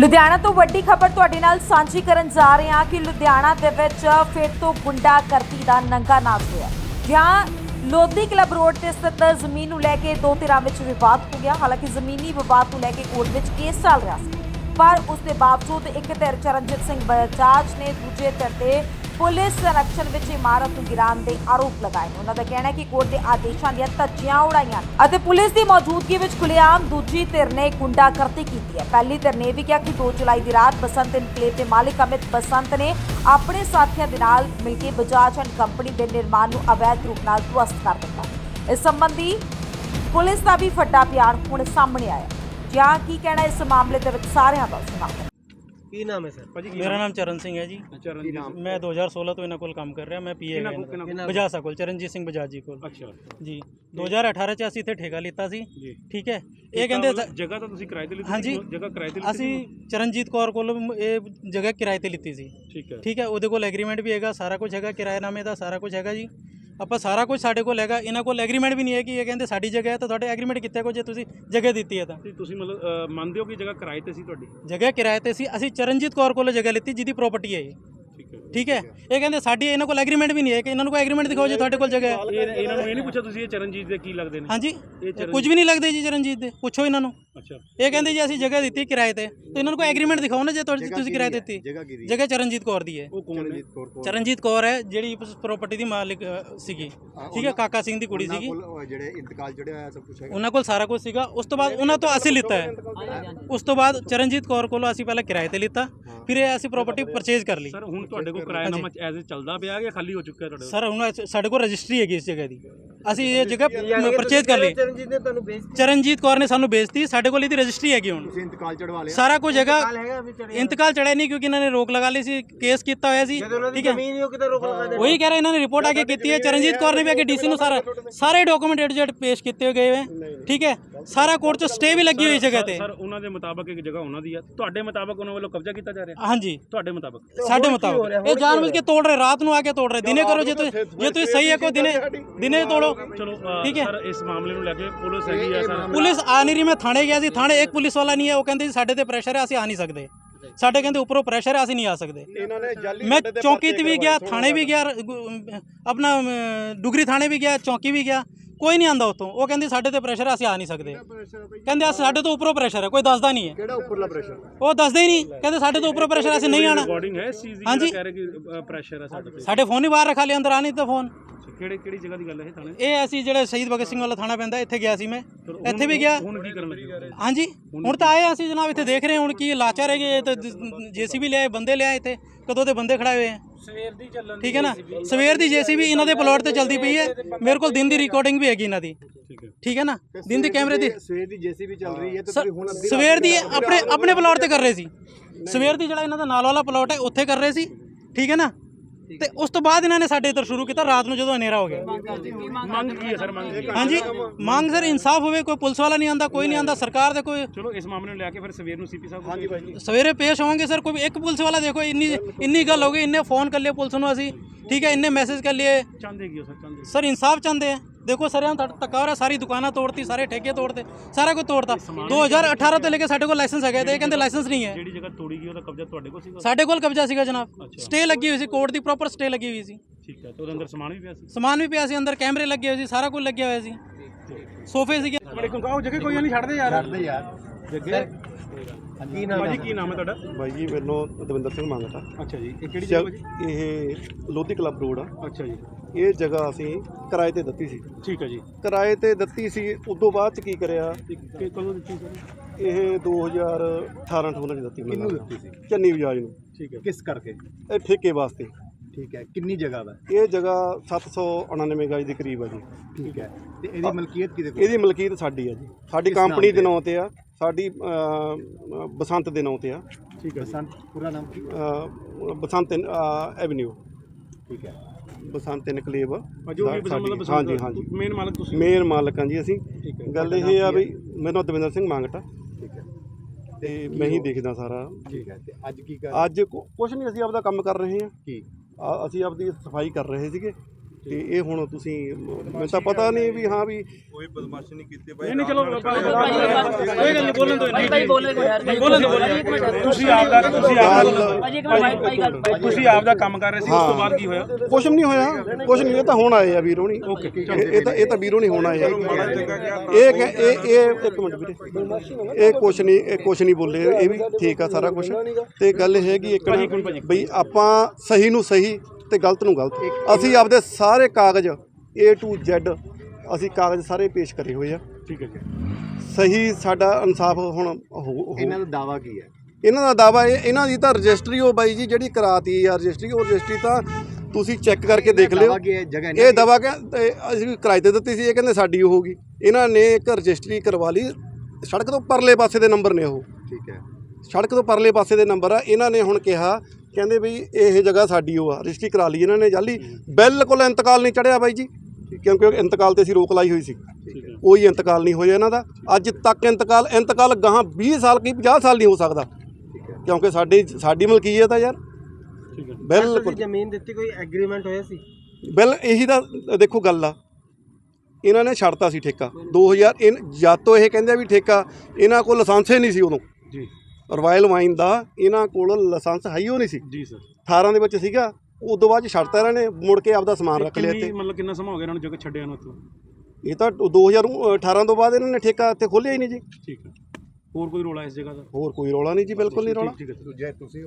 ਲੁਧਿਆਣਾ ਤੋਂ ਵੱਡੀ ਖਬਰ ਤੁਹਾਡੇ ਨਾਲ ਸਾਂਝੀ ਕਰਨ ਜਾ ਰਹੇ ਹਾਂ ਕਿ ਲੁਧਿਆਣਾ ਦੇ ਵਿੱਚ ਫਿਰ ਤੋਂ ਗੁੰਡਾ ਗੁੰਡਾਗਰਦੀ ਦਾ ਨੰਗਾ ਨਾਚ ਹੋਇਆ। ਜਾਂ ਲੋਧੀ ਕਲੱਬ ਰੋਡ ਤੇ ਸਥਿਤ ਜ਼ਮੀਨ ਨੂੰ ਲੈ ਕੇ ਦੋ ਧਿਰਾਂ ਵਿੱਚ ਵਿਵਾਦ ਹੋ ਗਿਆ। ਹਾਲਾਂਕਿ ਜ਼ਮੀਨੀ ਵਿਵਾਦ ਨੂੰ ਲੈ ਕੇ ਕੋਰਟ ਵਿੱਚ ਕੇਸ ਚੱਲ ਰਿਹਾ ਸੀ। ਪਰ ਉਸ ਦੇ ਬਾਵਜੂਦ ਇੱਕ ਧਿਰ ਚਰਨਜੀਤ ਸਿੰਘ ਬਜਾਜ ਨੇ ਦੂਜੇ ਧਿਰ ਤੇ ਪੁਲਿਸ ਸੰਰਕਸ਼ਣ ਵਿੱਚ ਇਮਾਰਤ ਨੂੰ ਗਿਰਾਉਣ ਦੇ ਆਰੋਪ ਲਗਾਏ ਨੇ। ਉਹਨਾਂ ਦਾ ਕਹਿਣਾ ਹੈ ਕਿ ਕੋਰਟ ਦੇ ਆਦੇਸ਼ਾਂ ਦੀਆਂ ਧੱਜੀਆਂ ਉਡਾਈਆਂ ਅਤੇ ਪੁਲਿਸ ਦੀ ਮੌਜੂਦਗੀ ਵਿੱਚ ਖੁੱਲ੍ਹੇਆਮ ਦੂਜੀ ਧਿਰ ਨੇ ਗੁੰਡਾਗਰਦੀ ਕੀਤੀ ਹੈ। ਪਹਿਲੀ ਧਿਰ ਨੇ ਇਹ ਵੀ ਕਿਹਾ ਕਿ 2 ਜੁਲਾਈ ਦੀ ਰਾਤ ਬਸੰਤ ਇਨਕਲੇਵ ਦੇ ਮਾਲਿਕ ਅਮਿਤ ਬਸੰਤ ਨੇ ਆਪਣੇ ਸਾਥੀਆਂ ਦੇ ਨਾਲ ਮਿਲ ਕੇ ਬਜਾਜ ਐਂਡ ਕੰਪਨੀ ਦੇ ਨਿਰਮਾਣ ਨੂੰ ਅਵੈਧ ਰੂਪ ਨਾਲ ਧਵਸਤ ਕਰ ਦਿੱਤਾ। ਇਸ ਸੰਬੰਧੀ ਪੁਲਿਸ ਦਾ ਵੀ ਫੱਟਾ ਬਿਆਨ ਹੁਣ ਸਾਹਮਣੇ ਆਇਆ ਜਾਂ ਕੀ ਕਹਿਣਾ ਇਸ ਮਾਮਲੇ ਦੇ ਵਿੱਚ ਸਾਰਿਆਂ ਦਾ ਸੁਣਾਓ ਕੀ ਨਾਮ ਹੈ ਸਰ? ਭਾਜੀ ਮੇਰਾ ਨਾਮ? ਚਰਨ ਸਿੰਘ ਹੈ ਜੀ। ਚਰਨਜੀਤ ਸਿੰਘ ਮੈਂ 2016 ਤੋਂ ਇਹਨਾਂ ਕੋਲ ਕੰਮ ਕਰ ਰਿਹਾ ਮੈਂ ਪੀਏ ਕਿਹਨਾਂ ਕੋਲ- ਚਰਨਜੀਤ ਸਿੰਘ ਬਜਾਜ ਜੀ ਕੋਲ। ਅੱਛਾ। ਜੀ। 2018 ਚ ਅਸੀਂ ਇੱਥੇ ਠੇਕਾ ਲਿੱਤਾ ਸੀ। ਜੀ। ਠੀਕ ਹੈ। ਇਹ ਕਹਿੰਦੇ ਜਗ੍ਹਾ ਤਾਂ ਤੁਸੀਂ ਕਿਰਾਏ ਤੇ ਲਿੱਤੀ ਹਾਂਜੀ। ਸੀ, ਜਗ੍ਹਾ ਕਿਰਾਏ ਤੇ ਲਿੱਤੀ ਅਸੀਂ? ਚਰਨਜੀਤ ਕੌਰ ਕੋਲ ਇਹ ਜਗ੍ਹਾ ਕਿਰਾਏ ਤੇ ਲਿੱਤੀ ਸੀ। ਠੀਕ ਹੈ। ਠੀਕ ਹੈ। ਉਹਦੇ ਕੋਲ ਐਗਰੀਮੈਂਟ ਵੀ ਹੈਗਾ ਸਾਰਾ ਕੁਝ ਹੈਗਾ ਕਿਰਾਏਨਾਮੇ ਦਾ ਸਾਰਾ ਕੁਝ ਹੈਗਾ ਜੀ। ਆਪਾਂ ਸਾਰਾ ਕੁਝ ਸਾਡੇ ਕੋਲ ਹੈਗਾ ਇਹਨਾਂ ਕੋਲ ਐਗਰੀਮੈਂਟ ਵੀ ਨਹੀਂ ਹੈ ਕਿ ਇਹ ਕਹਿੰਦੇ ਸਾਡੀ ਜਗ੍ਹਾ ਹੈ ਤਾਂ ਤੁਹਾਡੇ ਐਗਰੀਮੈਂਟ ਕਿੱਥੇ ਕੋ ਜੇ ਤੁਸੀਂ ਜਗ੍ਹਾ ਦਿੱਤੀ ਹੈ ਤਾਂ। ਤੇ ਤੁਸੀਂ ਮਤਲਬ ਮੰਨਦੇ ਹੋ ਕਿ ਜਗ੍ਹਾ ਕਿਰਾਏ ਤੇ ਸੀ ਤੁਹਾਡੀ? ਜਗ੍ਹਾ ਕਿਰਾਏ ਤੇ ਸੀ ਅਸੀਂ ਚਰਨਜੀਤ ਕੌਰ ਕੋਲ ਜਗ੍ਹਾ ਲਿੱਤੀ ਜਿਹਦੀ ਪ੍ਰਾਪਰਟੀ ਹੈ ਇਹ। ਠੀਕ ਹੈ ਠੀਕ ਹੈ? ਇਹ ਕਹਿੰਦੇ ਸਾਡੀ ਇਹਨਾਂ ਕੋਲ ਐਗਰੀਮੈਂਟ ਵੀ ਨਹੀਂ ਹੈ ਕਿ ਇਹਨਾਂ ਨੂੰ ਕੋਈ ਐਗਰੀਮੈਂਟ ਦਿਖਾਓ ਜੇ ਤੁਹਾਡੇ ਕੋਲ ਜਗ੍ਹਾ ਹੈ। ਇਹ ਇਹਨਾਂ ਨੂੰ ਇਹ ਨਹੀਂ ਪੁੱਛਿਆ ਤੁਸੀਂ ਇਹ ਚਰਨਜੀਤ ਦੇ ਕੀ ਲੱਗਦੇ ਨੇ? ਹਾਂਜੀ ਕੁਝ ਵੀ ਨਹੀਂ ਲੱਗਦੇ ਜੀ ਚਰਨਜੀਤ ਦੇ ਪੁੱਛੋ ਇਹਨਾਂ ਨੂੰ। ਅੱਛਾ। ਇਹ ਕਹਿੰਦੇ ਜੀ ਅਸੀਂ ਜਗ੍ਹਾ ਦਿੱਤੀ ਕਿਰਾਏ ਤੇ। ਤੇ ਇਹਨਾਂ ਨੂੰ ਕੋਈ ਐਗਰੀਮੈਂਟ ਦਿਖਾਓ ਨਾ ਜੇ ਤੁਹਾਡੀ ਤੁਸੀਂ ਕਿਰਾਏ ਦਿੱਤੀ। ਜਗ੍ਹਾ ਕੀ ਜਗ੍ਹਾ ਚਰਨਜੀਤ ਕੌਰ ਦੀ ਹੈ। ਉਹ ਕੌਣ ਨੇ ਚਰਨਜੀਤ ਕੌਰ ਹੈ ਜਿਹੜੀ ਉਸ ਪ੍ਰਾਪਰਟੀ ਦੀ ਮਾਲਿਕ ਅ, ਸੀਗੀ। ਠੀਕ ਹੈ ਕਾਕਾ ਸਿੰਘ ਦੀ ਕੁੜੀ ਸੀਗੀ। ਕੋਲ ਜਿਹੜੇ ਇੰਤਕਾਲ ਜਿਹੜੇ ਹੋਇਆ ਸਭ ਕੁਝ ਹੈਗਾ। ਉਹਨਾਂ ਕੋਲ ਸਾਰਾ ਕੁਝ ਸੀਗਾ। ਉਸ ਤੋਂ ਬਾਅਦ ਉਹਨਾਂ ਤੋਂ ਅਸੀਂ ਲਿੱਤਾ ਹੈ। ਉਸ ਤੋਂ ਬਾਅਦ ਚਰਨਜੀਤ ਕੌਰ ਕੋਲੋਂ ਅਸੀਂ ਪਹਿਲਾਂ ਕਿਰਾਏ ਤੇ ਲਿੱਤਾ। ਫਿਰ ਇਹ ਅਸੀਂ ਪ੍ਰਾਪਰਟੀ ਪਰਚੇਜ਼ ਕਰ ਲਈ। ਸਰ ਹੁਣ ਤੁਹਾਡੇ ਕੋਲ ਕਿਰਾਏਨਾਮਾ ਐਜ਼ ਚੱਲਦਾ ਪਿਆ ਜਾਂ ਖਾਲੀ ਹੋ ਚੁੱਕਾ ਹੈ ਤੁਹਾਡੇ ਕੋਲ? ਸਰ ਹੁਣ ਸਾਡੇ ਕੋਲ ਰਜਿਸਟਰੀ ਹੈਗੀ ਇਸ ਜਗ੍ਹਾ ਦੀ। ਅਸੀਂ ਇਹ ਜਗ੍ਹਾ ਪਰਚੇਜ਼ ਕਰ ਲਈ। ਚਰਨਜੀਤ ਨੇ ਤੁਹਾਨੂੰ ਵੇਚ ਚਰਨਜੀਤ ਕੌਰ ਨੇ ਸਾਨੂੰ ਵੇਚਤੀ ਸਾਡੇ ਕੋਲ ਇਹਦੀ ਰਜਿਸਟਰੀ ਹੈਗੀ ਹੁਣ। ਤੁਸੀਂ ਇੰਤਕਾਲ ਚੜਵਾ ਲਿਆ। ਸਾਰਾ ਕੁਝ ਹੈਗਾ। ਇੰਤਕਾਲ ਚੜਿਆ ਨਹੀਂ ਕਿਉਂਕਿ ਇਹਨਾਂ ਨੇ ਰੋਕ ਲਗਾ ਲਈ ਸੀ ਕੇਸ ਕੀਤਾ ਹੋਇਆ ਸੀ। ਠੀਕ ਹੈ। ਜ਼ਮੀਨ ਉਹ ਕਿਤੇ ਰੋਕ ਲਗਾ ਦੇ ਉਹੀ ਕਹਿ ਰਹੇ ਇਹਨਾਂ ਨੇ ਰਿਪੋਰਟ ਆ ਕੇ ਕੀਤੀ ਹੈ। ਚਰਨਜੀਤ ਕੌਰ ਨੇ ਵੀ ਆ ਕੇ ਡੀਸੀ ਨੂੰ ਸਾਰਾ ਸਾਰੇ ਡਾਕੂਮੈਂਟ ਏਡ ਜੈਡ ਪੇਸ਼ ਕੀਤੇ ਹੋਏ ਗਏ ਹੋਏ ਠੀਕ ਹੈ। ਸਾਰਾ ਕੋਰਟ 'ਚ ਸਟੇ ਵੀ ਲੱਗੀ ਹੋਈ ਜਗ੍ਹਾ ਤੇ। ਸਰ ਉਹਨਾਂ ਦੇ ਮੁਤਾਬਕ ਇੱਕ ਜਗ੍ਹਾ ਉਹਨਾਂ ਦੀ ਹੈ ਤੁਹਾਡੇ ਮੁਤਾਬਕ ਉਹਨਾਂ ਵੱਲੋਂ ਕਬਜ਼ਾ ਕੀਤਾ ਜਾ ਰਿਹਾ? ਹਾਂਜੀ। ਤੁਹਾਡੇ ਮੁਤਾਬਕ? ਸਾਡੇ ਮੁਤਾਬਕ। ਇਹ ਜਾਣਬੁੱਝ ਕੇ ਤੋੜ ਰਹੇ ਰਾਤ ਨੂੰ ਆ ਕੇ ਤੋੜ ਰਹੇ। ਦਿਨੇ ਕਰੋ ਜੇ ਤੁਸੀਂ ਜੇ ਤੁਸੀਂ ਸਹੀ ਹੈ ਕੋ ਦਿਨੇ ਦਿਨੇ ਤੋੜੋ। ਚਲੋ ਠੀਕ ਹੈ। ਸਰ ਇਸ ਮਾਮਲੇ ਨੂੰ ਲੈ ਕੇ ਪੁਲਿਸ ਹੈਗੀ ਹੈ ਸਰ। ਪੁਲਿਸ ਆ ਨਹੀਂ ਰਹੀ ਮੈਂ ਥਾਣੇ ਗਿਆ ਸੀ। ਥਾਣੇ ਇੱਕ ਪੁਲਿਸ ਵਾਲਾ ਨਹੀਂ ਹੈ ਉਹ ਕਹਿੰਦੇ ਜੀ ਸਾਡੇ ਤੇ ਪ੍ਰੈਸ਼ਰ ਹੈ ਅਸੀਂ ਆ ਨਹੀਂ ਸਕਦੇ। ਸਾਡੇ ਕਹਿੰਦੇ ਉੱਪਰੋਂ ਪ੍ਰੈਸ਼ਰ ਹੈ ਅਸੀਂ ਨਹੀਂ ਆ ਸਕਦੇ। ਇਹਨਾਂ ਨੇ ਜਾਲੀ ਮੈਂ ਚੌਂਕੀ ਤੇ ਵੀ ਗਿਆ ਥਾਣੇ ਵੀ ਗਿਆ ਆਪਣਾ ਡੁਗਰੀ ਥਾਣੇ ਵੀ ਗਿਆ ਚੌਂਕੀ ਵੀ ਗਿਆ। ਕੋਈ ਨਹੀਂ ਆਂਦਾ ਉਤੋਂ ਉਹ ਕਹਿੰਦੇ ਸਾਡੇ ਤੇ ਪ੍ਰੈਸ਼ਰ ਹੈ ਅਸੀਂ ਆ ਨਹੀਂ ਸਕਦੇ। ਕਹਿੰਦੇ ਅਸੀਂ ਸਾਡੇ ਤੋਂ ਉੱਪਰੋਂ ਪ੍ਰੈਸ਼ਰ ਹੈ ਕੋਈ ਦੱਸਦਾ ਨਹੀਂ ਹੈ। ਕਿਹੜਾ ਉੱਪਰਲਾ ਪ੍ਰੈਸ਼ਰ ਉਹ ਦੱਸਦੇ ਹੀ ਨਹੀਂ। ਕਹਿੰਦੇ ਸਾਡੇ ਤੋਂ ਉੱਪਰੋਂ ਪ੍ਰੈਸ਼ਰ ਅਸੀਂ ਨਹੀਂ ਆਣਾ। ਰਿਕਾਰਡਿੰਗ ਹੈ ਇਸ ਚੀਜ਼ ਦੀ ਹਾਂਜੀ। ਜਿਹੜਾ ਕਹਿ ਰਹੇ ਕਿ ਪ੍ਰੈਸ਼ਰ ਹੈ ਸਾਡੇ ਤੇ। ਸਾਡੇ ਫੋਨ ਹੀ ਬਾਹਰ ਰੱਖਾ ਲਿਆ ਅੰਦਰ ਆ ਨਹੀਂ ਤਾਂ ਫੋਨ ਕਿਹੜੇ ਕਿਹੜੀ ਜਗ੍ਹਾ ਦੀ ਗੱਲ ਹੈ ਇਹ ਥਾਣੇ? ਇਹ ਅਸੀਂ ਜਿਹੜੇ ਸ਼ਹੀਦ ਭਗਤ ਸਿੰਘ ਵਾਲਾ ਥਾਣਾ ਪੈਂਦਾ ਇੱਥੇ ਗਿਆ ਸੀ ਮੈਂ। ਇੱਥੇ ਵੀ ਗਿਆ। ਹੁਣ ਕੀ ਕਰਨ ਲੱਗੇ ਹਾਂਜੀ। ਹੁਣ ਤਾਂ ਆਏ ਹਾਂ ਅਸੀਂ ਜਨਾਬ ਇੱਥੇ ਦੇਖ ਰਹੇ ਹਾਂ ਹੁਣ ਕੀ ਲਾਚਾ ਹੈਗੇ ਤੇ ਜੀਸੀਬੀ ਲਿਆਏ ਬੰਦੇ ਲਿਆਏ ਇੱਥੇ। ਕਦੋਂ ਦੇ ਬੰਦੇ ਖੜਾਏ ਹੋਏ ਆ। ਸਵੇਰ ਦੀ ਚੱਲਣ ਠੀਕ ਹੈ ਨਾ? ਸਵੇਰ ਦੀ ਜੀਸੀਬੀ ਇਹਨਾਂ ਦੇ ਪਲਾਟ ਤੇ ਚੱਲਦੀ ਪਈ ਹੈ। ਮੇਰੇ ਕੋਲ ਦਿਨ ਦੀ ਰਿਕਾਰਡਿੰਗ ਵੀ ਹੈਗੀ ਇਹਨਾਂ ਦੀ। ਠੀਕ ਹੈ। ਠੀਕ ਹੈ। ਨਾ? ਦਿਨ ਦੀ ਕੈਮਰੇ ਦੀ ਸਵੇਰ ਦੀ ਜੀਸੀਬੀ ਚੱਲ ਰਹੀ ਹੈ ਤੇ ਤੁਸੀਂ ਹੁਣ ਅੱਧੀ ਸਵੇਰ ਦੀ ਆਪਣੇ ਆਪਣੇ ਪਲਾਟ ਤੇ ਕਰ ਰਹੇ ਸੀ। ਸਵੇਰ ਦੀ ਜਿਹੜਾ ਇਹਨਾਂ ਦਾ ਨਾਲ ਵਾਲਾ ਪਲਾਟ ਹੈ ਉੱਥੇ ਕਰ ਰਹੇ ਸੀ। ਠੀਕ ਹੈ ਨਾ? ਤੇ ਉਸ ਤੋਂ ਬਾਅਦ ਇਹਨਾਂ ਨੇ ਸਾਡੇ ਇੱਧਰ ਸ਼ੁਰੂ ਕੀਤਾ ਰਾਤ ਨੂੰ ਜਦੋਂ ਹਨੇਰਾ ਹੋ ਗਿਆ। ਮੰਗ ਕੀ ਹੈ ਸਰ ਮੰਗ ਕੀ ਹੈ? ਹਾਂਜੀ ਮੰਗ ਸਰ ਇਨਸਾਫ ਹੋਵੇ ਕੋਈ ਪੁਲਿਸ ਵਾਲਾ ਨਹੀਂ ਆਂਦਾ ਕੋਈ ਨਹੀਂ ਆਂਦਾ ਸਰਕਾਰ ਦੇ ਕੋਈ ਚਲੋ ਇਸ ਮਾਮਲੇ ਨੂੰ ਲੈ ਕੇ ਫਿਰ ਸਵੇਰ ਨੂੰ ਸੀਪੀ ਸਾਹਿਬ ਹਾਂਜੀ ਭਾਈ ਸਵੇਰੇ ਪੇਸ਼ ਹੋਵਾਂਗੇ ਸਰ ਕੋਈ ਇੱਕ ਪੁਲਿਸ ਵਾਲਾ ਦੇਖੋ ਇੰਨੀ ਇੰਨੀ ਗੱਲ ਹੋ ਗਈ ਇੰਨੇ ਫੋਨ ਕਰ ਲਿਆ ਪੁਲਿਸ ਨੂੰ ਅਸੀਂ ਠੀਕ ਹੈ ਇੰਨੇ ਮੈਸੇਜ ਕਰ ਲਏ। ਚਾਹੁੰਦੇ ਕੀ ਹੋ ਸਰ ਚਾਹੁੰਦੇ? ਸਰ ਇਨਸਾਫ ਚਾਹੁੰਦੇ ਆ। ਦੇਖੋ ਸਰ ਹਮ ਧੱਕਾ ਹੋ ਰਿਹਾ ਸਾਰੀ ਦੁਕਾਨਾਂ ਤੋੜਤੀ ਸਾਰੇ ਠੇਕੇ ਤੋੜਤੇ ਸਾਰਾ ਕੁਝ ਤੋੜਤਾ। 2018 ਤੋਂ ਲੈ ਕੇ ਸਾਡੇ ਕੋਲ ਲਾਇਸੈਂਸ ਹੈਗਾ ਤੇ ਇਹ ਕਹਿੰਦੇ ਲਾਇਸੈਂਸ ਨਹੀਂ ਹੈ। ਜਿਹੜੀ ਜਗ੍ਹਾ ਤੋੜੀ ਗਈ ਉਹਦਾ ਕਬਜ਼ਾ ਤੁਹਾਡੇ ਕੋਲ ਸੀਗਾ? ਸਾਡੇ ਕੋਲ ਕਬਜ਼ਾ ਸੀਗਾ ਜਨਾਬ। ਸਟੇ ਲੱਗੀ ਹੋਈ ਸੀ ਕੋਰਟ ਦੀ ਪ੍ਰੋਪਰ ਸਟੇ ਲੱਗੀ ਹੋਈ ਸੀ। ਠੀਕ ਹੈ ਤੇ ਉਹਦੇ ਅੰਦਰ ਸਮਾਨ ਵੀ ਪਿਆ ਸੀ? ਸਮਾਨ ਵੀ ਪਿਆ ਸੀ ਅੰਦਰ ਕੈਮਰੇ ਲੱਗੇ ਹੋਏ ਸੀ ਸਾਰਾ ਕੁਝ ਲੱਗਿਆ ਹੋਇਆ ਸੀ। ਸੋਫੇ ਸੀਗੇ। ਵਾਲੇਕੁਮ ਕਹੋ ਜਗ੍ਹਾ ਕੋਈ ਨਹੀਂ ਛੱਡਦੇ ਯਾਰ। ਛੱਡਦੇ ਯਾਰ। ਜੱਗੇ ਕੀ ਨਾਮ ਭਾਜੀ ਕੀ ਨਾਮ ਹੈ ਤੁਹਾਡਾ? ਬਾਈ ਜੀ ਮੈਨੂੰ ਦਵਿੰਦਰ ਸਿੰਘ ਮੰਗਤਾ ਅੱਛਾ ਜੀ ਇਹ ਕਿਹੜੀ ਜਗ੍ਹਾ ਜੀ ਇਹ ਲੋਧੀ ਕਲੱਬ ਰੋਡ ਆ। ਅੱਛਾ ਜੀ। ਇਹ ਜਗ੍ਹਾ ਅਸੀਂ ਕਿਰਾਏ ਤੇ ਦਿੱਤੀ ਸੀ। ਠੀਕ ਹੈ ਜੀ। ਕਿਰਾਏ ਤੇ ਦਿੱਤੀ ਸੀ ਉਦੋਂ ਬਾਅਦ ਚ ਕੀ ਕਰਿਆ? ਕਿ- ਕਦੋਂ ਦਿੱਤੀ ਸਰ ਇਹ 2018 18 ਚ ਦਿੱਤੀ ਕਿਹਨੂੰ ਮੈਨੂੰ ਦਿੱਤੀ ਸੀ? ਚੰਨੀ ਬਜਾਜ ਨੂੰ। ਠੀਕ ਹੈ। ਕਿਸ ਕਰਕੇ? ਇਹ ਠੇਕੇ ਵਾਸਤੇ। ਠੀਕ ਹੈ। ਕਿੰਨੀ ਜਗ੍ਹਾ ਵਾ? ਇਹ ਜਗ੍ਹਾ 799 ਗਜ ਦੇ ਕਰੀਬ ਆ ਜੀ। ਠੀਕ ਹੈ। ਤੇ ਇਹਦੀ ਮਲਕੀਅਤ ਕਿਹਦੇ ਕੋਲ? ਇਹਦੀ ਮਲਕੀਅਤ ਸਾਡੀ ਆ ਜੀ। ਸਾਡੀ ਕੰਪਨੀ ਦੇ? ਨਾਂ ਤੇ ਆ। ਸਾਡੀ ਬਸੰਤ ਦੇ ਨਾਂ ਤੇ ਆ। ਠੀਕ ਹੈ ਬਸੰਤ ਪੂਰਾ ਨਾਮ ਕੀ? ਬਸੰਤ ਐਵਨਿਊ। ਠੀਕ ਹੈ। ਬਸੰਤ ਇਨਕਲੇਵ। ਜੋ ਵੀ ਬਸੰਤ ਮਤਲਬ ਬਸੰਤ ਹਾਂਜੀ। ਹਾਂਜੀ ਮੇਨ ਮਾਲਕ ਤੁਸੀਂ। ਮੇਨ ਮਾਲਕ ਹਾਂ ਜੀ ਅਸੀਂ। ਠੀਕ ਹੈ ਗੱਲ ਇਹ ਆ ਵੀ ਮੈਨੂੰ ਦਵਿੰਦਰ ਸਿੰਘ ਮੰਗਤਾ ਠੀਕ ਹੈ। ਤੇ ਮੈਂ ਹੀ ਦੇਖਦਾ ਸਾਰਾ। ਠੀਕ ਹੈ ਤੇ ਅੱਜ ਕੀ ਕਰ ਅੱਜ ਕੁ- ਕੁਛ ਨਹੀਂ ਅਸੀਂ ਆਪਦਾ ਕੰਮ ਕਰ ਰਹੇ ਹਾਂ। ਕੀ? ਆ- ਅਸੀਂ ਆਪਦੀ ਸਫ਼ਾਈ ਕਰ ਰਹੇ ਸੀਗੇ। ਤੇ ਇਹ ਹੁਣ ਤੁਸੀਂ ਮੈਨੂੰ ਤਾਂ ਪਤਾ ਨਹੀਂ ਵੀ ਹਾਂ ਵੀ ਨਹੀਂ ਨਹੀਂ ਚਲੋ ਕੋਈ ਗੱਲ ਨਹੀਂ ਬੋਲਣ ਦੋ ਭਾਈ ਬੋਲਣ ਦੋ ਯਾਰ ਬੋਲਣ ਦੋ ਤੁਸੀਂ ਆਪ ਦਾ ਤੁਸੀਂ ਆਪ ਦਾ ਤੁਸੀਂ ਆਪ ਦਾ ਕੰਮ ਕਰ ਰਹੇ ਸੀ ਉਸ ਤੋਂ ਬਾਅਦ ਕੀ ਹੋਇਆ? ਕੁਛ ਵੀ ਨਹੀਂ ਹੋਇਆ ਕੁਛ ਨਹੀਂ ਇਹ ਤਾਂ ਹੁਣ ਆਏ ਆ ਵੀਰੋ ਨਹੀਂ। ਇਹ ਇਹ ਤਾਂ ਇਹ ਤਾਂ ਵੀਰੋ ਨਹੀਂ ਹੁਣ ਆਏ ਆ। ਇਹ ਇਹ ਇਹ ਇੱਕ ਮਿੰਟ ਵੀਰੇ। ਇਹ ਕੁਛ ਨਹੀਂ ਇਹ ਕੁਛ ਨਹੀਂ ਬੋਲੇ ਇਹ ਵੀ ਠੀਕ ਆ ਸਾਰਾ ਕੁਛ। ਤੇ ਗੱਲ ਹੈਗੀ ਇੱਕ ਬਈ ਆਪਾਂ ਸਹੀ ਨੂੰ ਸਹੀ ਤੇ ਗਲਤ ਨੂੰ ਗਲਤ। ਅਸੀਂ ਆਪਦੇ ਸਾਰੇ ਕਾਗਜ਼ A to Z ਅਸੀਂ ਕਾਗਜ਼ ਸਾਰੇ ਪੇਸ਼ ਕਰੇ ਹੋਏ ਆ। ਠੀਕ ਹੈ ਸਹੀ ਸਾਡਾ ਇਨਸਾਫ ਹੁਣ ਇਹਨਾਂ ਦਾ ਦਾਵਾ ਕੀ ਹੈ? ਇਹਨਾਂ ਦਾ ਦਾਵਾ ਇਹ ਇਹਨਾਂ ਦੀ ਤਾਂ ਰਜਿਸਟਰੀ ਉਹ ਬਾਈ ਜੀ ਜਿਹੜੀ ਕਰਾਤੀ ਆ ਰਜਿਸਟਰੀ ਉਹ ਰਜਿਸਟਰੀ ਤਾਂ ਤੁਸੀਂ ਚੈੱਕ ਕਰਕੇ ਦੇਖ ਲਿਓ। ਇਹ ਦਵਾ ਕੇ ਅਸੀਂ ਕਿਰਾਏ ਤੇ ਦਿੱਤੀ ਸੀ ਇਹ ਕਹਿੰਦੇ ਸਾਡੀ ਉਹ ਹੋਗੀ ਇਹਨਾਂ ਨੇ ਇੱਕ ਰਜਿਸਟਰੀ ਕਰਵਾ ਲਈ। ਸੜਕ ਤੋਂ ਪਰਲੇ ਪਾਸੇ ਦੇ ਨੰਬਰ ਨੇ ਉਹ। ਠੀਕ ਹੈ। ਸੜਕ ਤੋਂ ਪਰਲੇ ਪਾਸੇ ਦੇ ਨੰਬਰ ਆ। ਇਹਨਾਂ ਨੇ ਹੁਣ ਕਿਹਾ ਕਹਿੰਦੇ ਵੀ ਇਹ ਜਗ੍ਹਾ ਸਾਡੀ ਉਹ ਆ ਰਜਿਸਟਰੀ ਕਰਾ ਲਈ ਇਹਨਾਂ ਨੇ ਜਾਲੀ ਬਿਲਕੁਲ ਇੰਤਕਾਲ ਨਹੀਂ ਚੜਿਆ ਬਾਈ ਜੀ ਕਿਉਂਕਿ ਇੰਤਕਾਲ ਤੇ ਅਸੀਂ ਰੋਕ ਲਾਈ ਹੋਈ ਸੀ। ਕੋਈ ਇੰਤਕਾਲ ਨਹੀਂ ਹੋਇਆ ਇਹਨਾਂ ਦਾ। ਅੱਜ ਤੱਕ ਇੰਤਕਾਲ ਇੰਤਕਾਲ ਗਾਹਾਂ 20 ਸਾਲ ਕੀ 50 ਸਾਲ ਨਹੀਂ ਹੋ ਸਕਦਾ। ਕਿਉਂਕਿ ਸਾਡੀ ਸਾਡੀ ਮਲਕੀਅਤ ਆ ਯਾਰ। ਬਿਲਕੁਲ। ਜ਼ਮੀਨ ਦਿੱਤੀ ਕੋਈ ਐਗਰੀਮੈਂਟ ਹੋਇਆ ਸੀ? ਬਿਲ ਇਹੀ ਤਾਂ ਦੇਖੋ ਗੱਲ ਆ। ਇਹਨਾਂ ਨੇ ਛੱਡਤਾ ਸੀ ਠੇਕਾ। 2000 ਇਹ ਜਦ ਤੋਂ ਇਹ ਕਹਿੰਦੇ ਆ ਵੀ ਠੇਕਾ ਇਹਨਾਂ ਕੋਲ ਲਾਇਸੈਂਸ ਹੀ ਨਹੀਂ ਸੀ ਉਦੋਂ। ਜੀ। ਰਾਇਲ ਵਾਈਨ ਦਾ ਇਹਨਾਂ ਕੋਲ ਲਾਇਸੈਂਸ ਹੈ ਹੀ ਉਹ ਨਹੀਂ ਸੀ। ਜੀ ਸਰ। 18 ਦੇ ਵਿੱਚ ਸੀਗਾ ਉਦੋਂ ਬਾਅਦ 'ਚ ਛੱਡਤਾ ਇਹਨਾਂ ਨੇ ਮੁੜ ਕੇ ਆਪਦਾ ਸਮਾਨ ਰੱਖ ਲਿਆ ਕਿੰਨੀ ਇੱਥੇ। ਮਤਲਬ ਕਿੰਨਾ ਸਮਾਂ ਹੋ ਗਿਆ ਇਹਨਾਂ ਨੂੰ ਜਗ੍ਹਾ ਛੱਡਿਆ ਨੂੰ ਇਹ ਤਾਂ 2018 ਤੋਂ ਬਾਅਦ ਇਹਨਾਂ ਨੇ ਠੇਕਾ ਇੱਥੇ ਖੋਲ੍ਹਿਆ ਹੀ ਨਹੀਂ ਜੀ। ਠੀਕ ਹੈ। ਹੋਰ ਕੋਈ ਰੋਲਾ ਇਸ ਜਗ੍ਹਾ ਦਾ? ਹੋਰ ਕੋਈ ਰੌਲਾ ਨਹੀਂ ਜੀ ਬਿਲਕੁਲ ਨਹੀਂ ਰੌਲਾ। ਠੀਕ ਹੈ। ਸਰ ਜੇ ਤੁਸੀਂ